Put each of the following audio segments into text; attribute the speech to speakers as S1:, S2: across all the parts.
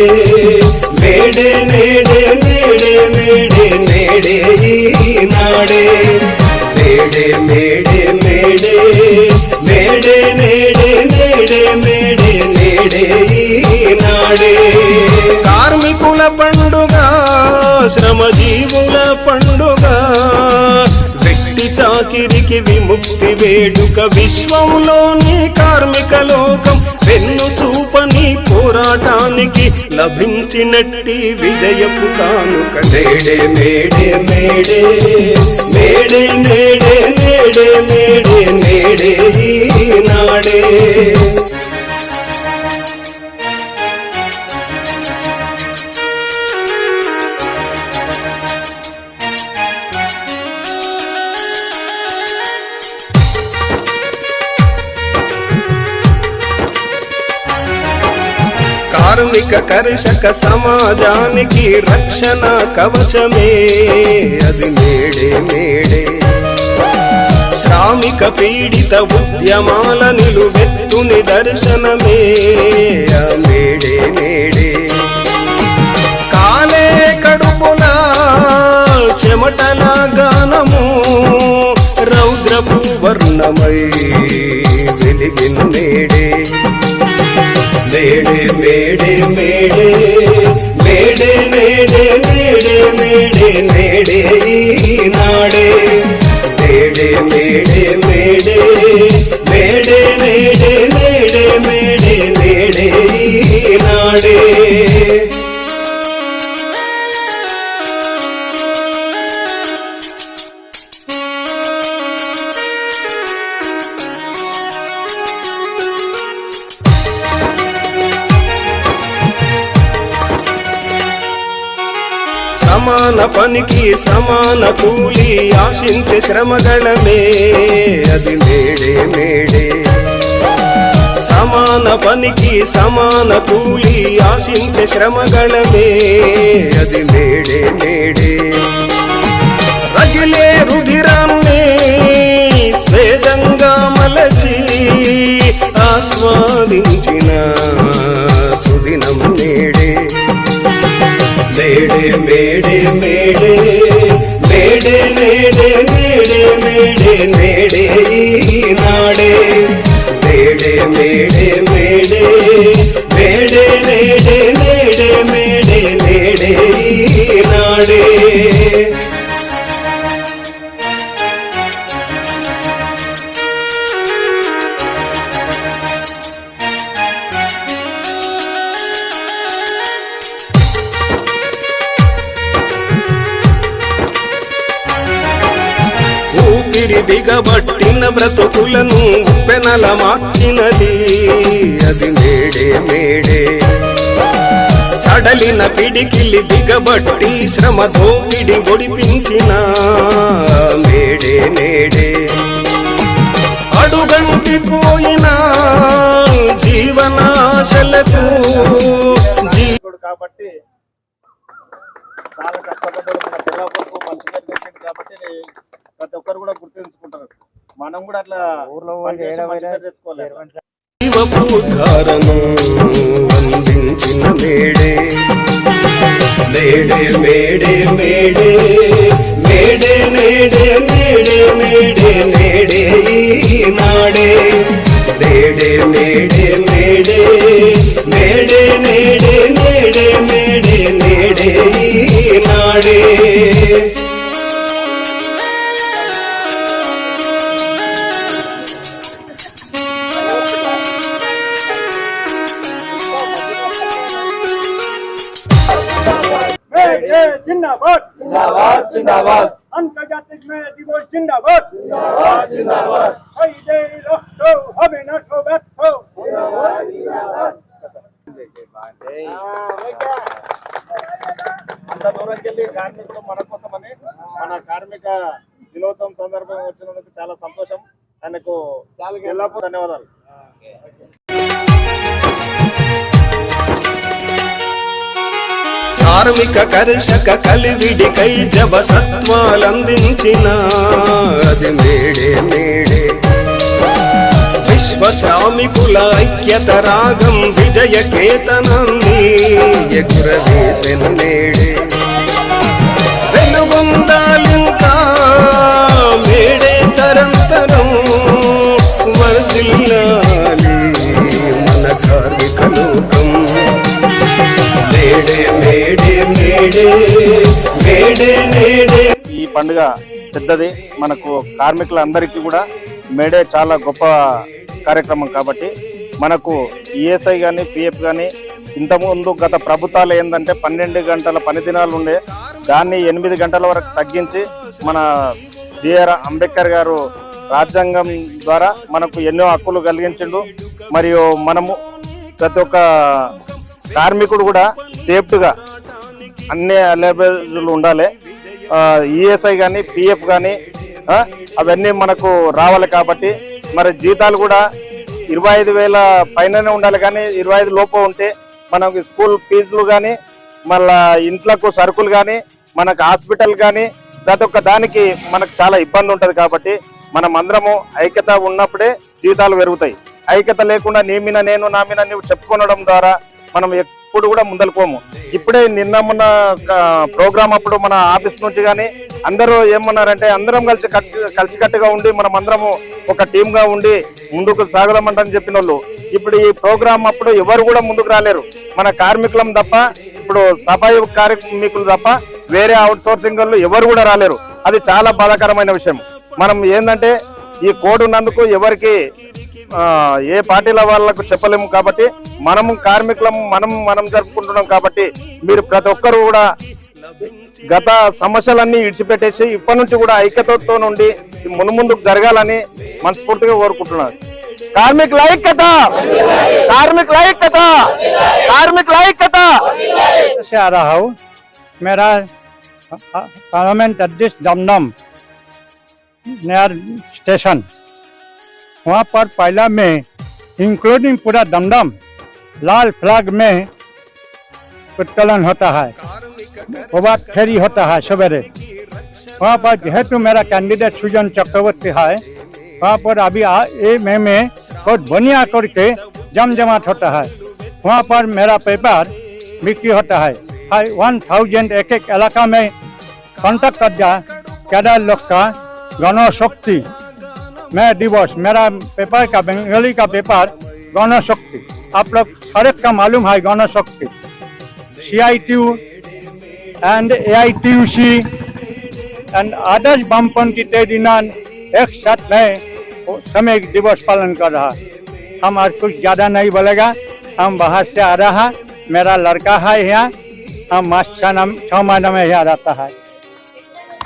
S1: May Day May Day May Day May Day నేడే May Day May Day నేడే. ఈనాడే May Day May Day May Day May Day నేడే నేడే మేడే నేడే. కార్మికుల పండుగ శ్రమజీవుల పండుగ వ్యక్తి విముక్తి వేడుక. విశ్వంలోని కార్మిక లోకం వెన్ను చూపని పోరాటానికి లభించినట్టి విజయపు కానుక. May Day May Day May Day May Day నేడే మేడే మేడే నేడే. ఈనాడే కర్షక సమాజానికి రక్షణ కవచమే. అది మేడే మేడే. శ్రామిక పీడిత ఉద్యమాల నిలువెత్తుని దర్శనమే. May Day May Day. కాలే కడుపున చెమటల గానము రౌద్రపు వర్ణమై వెలిగిన May Day. May Day May Day May Day May Day May Day May Day May Day May Day సమాన పనికి సమాన కూలి ఆశించే శ్రమగళమే. అది మేడే మేడే. సమాన పనికి సమాన కూలి ఆశించే శ్రమగళమే. అది మేడే మేడే. రగిలే రుధిరాన్నే స్వేదంగా మలచి ఆస్వాదించిన సుదినం May Day. May Day May Day. May Day May Day May Day May Day May Day May Day ಈ ನಾಡೆ ಮೇಡೆ ಮೇಡೆ దిగబట్టిన బ్రతుకులను పెనల మార్చినది. అది మేడే మేడే. సడలిన పిడికిలి దిగబట్టి శ్రమ దోపిడి ఒడిపించిన. మేడే నేడే అడుగంటిపోయిన జీవనాశలకు
S2: కాబట్టి చాలా కష్టపడ్డాడు. మన పిల్లలకు మంచిగా కాబట్టి ప్రతి ఒక్కరు కూడా గుర్తుంచుకుంటారు. మనం కూడా అట్లా
S3: ఊర్లో
S2: తెచ్చుకోవాలి. అందించిన May Day.
S1: May Day May Day May Day. May Day నేడే మేడే మేడే నేడే. May Day May Day. May Day May Day May Day
S2: जिंदाबाद
S3: जिंदाबाद जिंदाबाद
S2: अंतर्जातिक में दिवस जिंदाबाद जिंदाबाद जिंदाबाद रखो हमें न खो बैठो అంత దూరంకి వెళ్ళి కార్మికులు మన కోసమని మన కార్మిక దినోత్సవం సందర్భంగా వచ్చినందుకు చాలా సంతోషం ఆయనకు ఎల్లప్పుడూ ధన్యవాదాలు
S1: కార్మిక కర్షక కలివిడికై జవ సత్వాలందించిన అది మేడే మేడే. విశ్వ శ్రామికుల ఐక్యత రాగం విజయ కేతనాన్ని ఎగురవేసిన మేడే. వెలుగొందాలింకా మేడే తరంతరం వర్దిల్లాలి మన కార్మిక లోకం. May Day May Day.
S2: ఈ పండుగ పెద్దది. మనకు కార్మికులందరికీ కూడా మేడే చాలా గొప్ప కార్యక్రమం కాబట్టి మనకు ఈఎస్ఐ కానీ పిఎఫ్ కానీ ఇంతకుముందు గత ప్రభుత్వాలు ఏంటంటే పన్నెండు గంటల పని దినాలు ఉండే. దాన్ని ఎనిమిది గంటల వరకు తగ్గించి మన బిఆర్ అంబేద్కర్ గారు రాజ్యాంగం ద్వారా మనకు ఎన్నో హక్కులు కలిగించిండు. మరియు మనము ప్రతి ఒక్క కార్మికుడు కూడా సేఫ్ట్గా అన్ని అవైలబుల్ ఉండాలి. ఈఎస్ఐ కానీ పిఎఫ్ కానీ అవన్నీ మనకు రావాలి కాబట్టి మరి జీతాలు కూడా ఇరవై ఐదు వేల పైననే ఉండాలి కానీ ఇరవై ఐదు లోపు ఉంటే మనకి స్కూల్ ఫీజులు కానీ మళ్ళా ఇంట్లకు సరుకులు కానీ మనకు హాస్పిటల్ కానీ ప్రతి ఒక్క దానికి మనకు చాలా ఇబ్బంది ఉంటుంది కాబట్టి మనం అందరము ఐక్యత ఉన్నప్పుడే జీతాలు పెరుగుతాయి. ఐక్యత లేకుండా నీ మీద నేను నా మీద నువ్వు చెప్పుకొనడం ద్వారా మనం ఎప్పుడు కూడా ముందలుకోము. ఇప్పుడే నిన్న మొన్న ప్రోగ్రామ్ అప్పుడు మన ఆఫీస్ నుంచి కానీ అందరూ ఏమన్నారంటే అందరం కలిసి కట్- కలిసికట్టుగా ఉండి మనం అందరము ఒక టీంగా ఉండి ముందుకు సాగదామంటని చెప్పిన వాళ్ళు ఇప్పుడు ఈ ప్రోగ్రామ్ అప్పుడు ఎవరు కూడా ముందుకు రాలేరు. మన కార్మికులం తప్ప ఇప్పుడు సఫాయి కార్మికులు తప్ప వేరే అవుట్ సోర్సింగ్ వాళ్ళు ఎవరు కూడా రాలేరు. అది చాలా బాధాకరమైన విషయం. మనం ఏంటంటే ఈ కోడ్ ఉన్నందుకు ఎవరికి ఏ పార్టీల వాళ్ళకు చెప్పలేము కాబట్టి మనము కార్మికులం మనం మనం జరుపుకుంటున్నాం కాబట్టి మీరు ప్రతి ఒక్కరు కూడా గత సమస్యలన్నీ విడిచిపెట్టేసి ఇప్పటి నుంచి కూడా ఐక్యతతో నుండి మునుముందుకు జరగాలని మనస్ఫూర్తిగా కోరుకుంటున్నాను కార్మికుల ఐక్యత కార్మికుల ఐక్యత కార్మికుల ఐక్యత
S3: से आ रहा हूँ मेरा पार्लियामेंट अध्यक्ष दमदम नया स्टेशन वहाँ पर पहला में इंक्लूडिंग पूरा दमदम, लाल फ्लैग में उत्तोलन होता है। वो बात फेरी होता है सवेरे वहाँ पर जेहेतु मेरा कैंडिडेट सुजन चक्रवर्ती है, वहाँ पर अभी ए मई में बहुत बढ़िया करके जमजमाट होता है। वहाँ पर मेरा पेपर बिक्री होता है। हाई वन थाउज़ेंड एक एक इलाका में कांटेक्ट कर जा कैडर लोग का गणशक्ति। मैं दिवस मेरा पेपर का बंगाली का पेपर गणशक्ति आप लोग हर एक का मालूम है Ganashakti C I T U and A I T U C and others वामपंथी यूनियन एक साथ में वो समय दिवस पालन कर रहा हम आज कुछ ज़्यादा नहीं बोलेगा। हम बाहर से आ रहा मेरा लड़का है यहाँ। हम मास छः नाम छः महीने में यहाँ रहता है।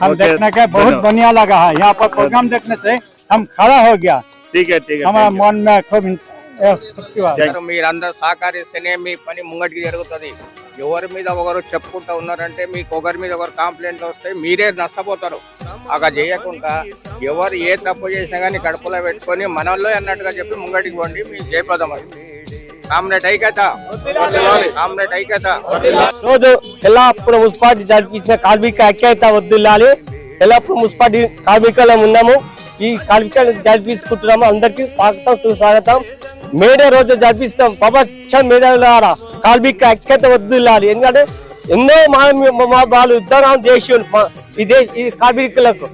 S3: हम देखने के बहुत बढ़िया लगा है। यहाँ पर प्रोग्राम देखने से हम खड़ा हो गया
S2: ठीक है ठीक
S3: हमारा
S2: है
S3: मन में खूब ए, खुशी हुआ।
S2: జై-
S4: అందరూ మీరందరూ సహకరిస్తేనే మీ పని ముంగటికి జరుగుతుంది ఎవరి మీద ఒకరు చెప్పుకుంటా ఉన్నారంటే మీకు ఒకరి మీద ఒకరు కాంప్లైంట్ వస్తే మీరే నష్టపోతారు అలా చేయకుండా ఎవరు ఏ తప్పు చేసినా కానీ కడుపులో పెట్టుకొని మనల్లో అన్నట్టుగా చెప్పి ముంగటికి పోండి మీ జయప్రదం అది కామ్రేడ్ ఐక్యత కామ్రేడ్ ఐక్యత
S5: రోజు ఎల్లప్పుడు మున్సిపాలిటీ జరిపించిన కార్మిక ఐక్యత వద్దుల్లాలి ఎల్లప్పుడు మున్సిపాలిటీ కార్మికులం ఉన్నాము ఈ కార్మిక జరిపించుకుంటున్నాము అందరికి స్వాగతం సుస్వాగతం. మేడే రోజు జరిపిస్తాం ప్రపంచ మేడే ద్వారా కార్మిక ఐక్యత వద్దులాలి ఎందుకంటే ఎన్నో మా వాళ్ళు ఉద్యోగం చేసి ఈ దేశ ఈ కార్మికులకు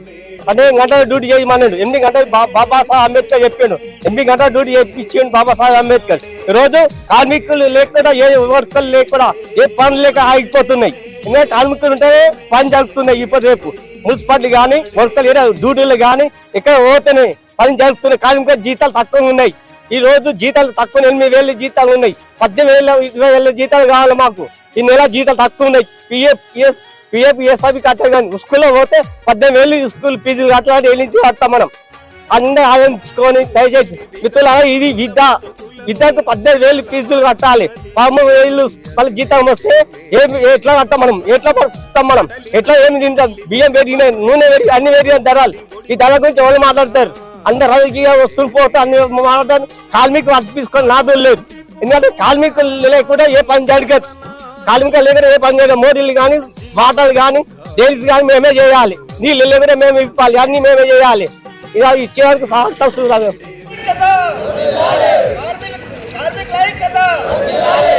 S5: పన్నెండు గంటలు డ్యూటీ చేయమన్నాడు. ఎనిమిది గంటలు బాబాసాహెబ్ అంబేద్కర్ చెప్పాడు. ఎనిమిది గంటల డ్యూటీ చేయించాడు బాబాసాహెబ్ అంబేద్కర్. ఈ రోజు కార్మికులు లేకుండా ఏ వర్కర్లు లేకుండా ఏ పనులు లేక ఆగిపోతున్నాయి. ఎందుకంటే కార్మికులు ఉంటేనే పని జరుగుతున్నాయి. ఇప్పుడు రేపు మున్సిపాలిటీ కానీ వర్కర్లు ఏరియా డ్యూటీలు కానీ ఇక్కడ పోతేనే పని జరుపుతున్న కార్మికుల జీతాలు తక్కువ ఉన్నాయి. ఈ రోజు జీతాలు తక్కువ ఎనిమిది వేల జీతాలు ఉన్నాయి. పద్దెనిమిది వేల ఇరవై వేల జీతాలు కావాలి మాకు. ఈ నెల జీతాలు తక్కువ ఉన్నాయి. పిఎఫ్ పిఎస్ పిఎఫ్ ఎస్ఐబి కట్టాలి కానీ స్కూల్లో పోతే పద్దెనిమిది వేలు స్కూల్ ఫీజులు కట్టాలంటే ఏళ్ళ నుంచి కడతాం మనం? అందరూ ఆలోచించుకొని దయచేసి మిత్రులారా ఇది విద్య. ఇద్దరికి పద్దెనిమిది వేలు ఫీజులు కట్టాలి. పదమూడు వేలు మళ్ళీ జీతం వస్తే ఏం ఎట్లా కట్టాం మనం? ఎట్లా పడుతాం మనం? ఎట్లా ఏమి తింటాం? బియ్యం పెరిగినాయి నూనె పెరిగి అన్ని పెరిగిన ధరలు. ఈ ధర గురించి ఎవరు మాట్లాడతారు? అందరు రాజకీయ వస్తువులు పోతే అన్ని మాట్లాడతారు. కార్మికులు అర్పించుకొని నాదు లేదు ఎందుకంటే కార్మికులు లేకుండా ఏ పని జరగదు. కార్మికులు లేకుండా ఏ పని చేయడం మోడీలు కానీ వాటర్లు కానీ డైల్స్ కానీ మేమే చేయాలి. నీళ్ళు లేకుండా మేము ఇవ్వాలి అన్ని మేమే చేయాలి. ఇలా ఇచ్చేందుకు సాహసం Abdullah!